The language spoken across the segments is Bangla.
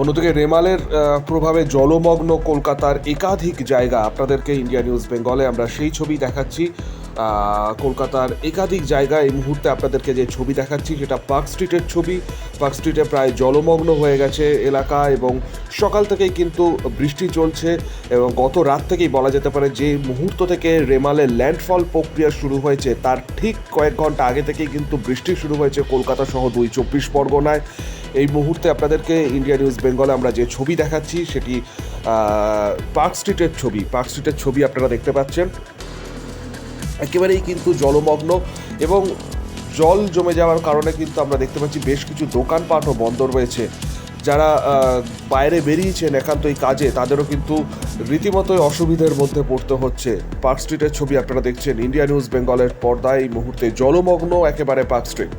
অন্যদিকে রেমালের প্রভাবে জলমগ্ন কলকাতার একাধিক জায়গা আপনাদেরকে ইন্ডিয়া নিউজ বেঙ্গলে আমরা সেই ছবি দেখাচ্ছি। কলকাতার একাধিক জায়গা এই মুহূর্তে আপনাদেরকে যে ছবি দেখাচ্ছি সেটা পার্ক স্ট্রিটের ছবি। পার্ক স্ট্রিটে প্রায় জলমগ্ন হয়ে গেছে এলাকা এবং সকাল থেকেই কিন্তু বৃষ্টি চলছে এবং গত রাত থেকেই বলা যেতে পারে যে মুহূর্ত থেকে রেমালের ল্যান্ডফল প্রক্রিয়া শুরু হয়েছে, তার ঠিক কয়েক ঘণ্টা আগে থেকেই কিন্তু বৃষ্টি শুরু হয়েছে কলকাতা সহ দুই চব্বিশ পরগনায়। এই মুহূর্তে আপনাদেরকে ইন্ডিয়া নিউজ বেঙ্গলে আমরা যে ছবি দেখাচ্ছি সেটি পার্ক স্ট্রিটের ছবি। পার্ক স্ট্রিটের ছবি আপনারা দেখতে পাচ্ছেন। একেবারেই কিন্তু জলমগ্ন এবং জল জমে যাওয়ার কারণে কিন্তু আমরা দেখতে পাচ্ছি বেশ কিছু দোকানপাটও বন্ধ রয়েছে। যারা বাইরে বেরিয়েছেন একান্ত এই কাজে, তাদেরও কিন্তু রীতিমতোই অসুবিধার মধ্যে পড়তে হচ্ছে। পার্ক স্ট্রিটের ছবি আপনারা দেখছেন, ইন্ডিয়া নিউজ বেঙ্গলের পর্দায় এই মুহূর্তে জলমগ্ন একেবারে পার্ক স্ট্রিট।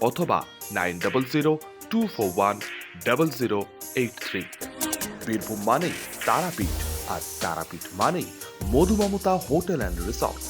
অথবা nine double zero two four one double zero eight three. Birbhum মানেই তারাপীঠ, আর তারাপীঠ মানেই মধুমমতা হোটেল অ্যান্ড রিসর্ট।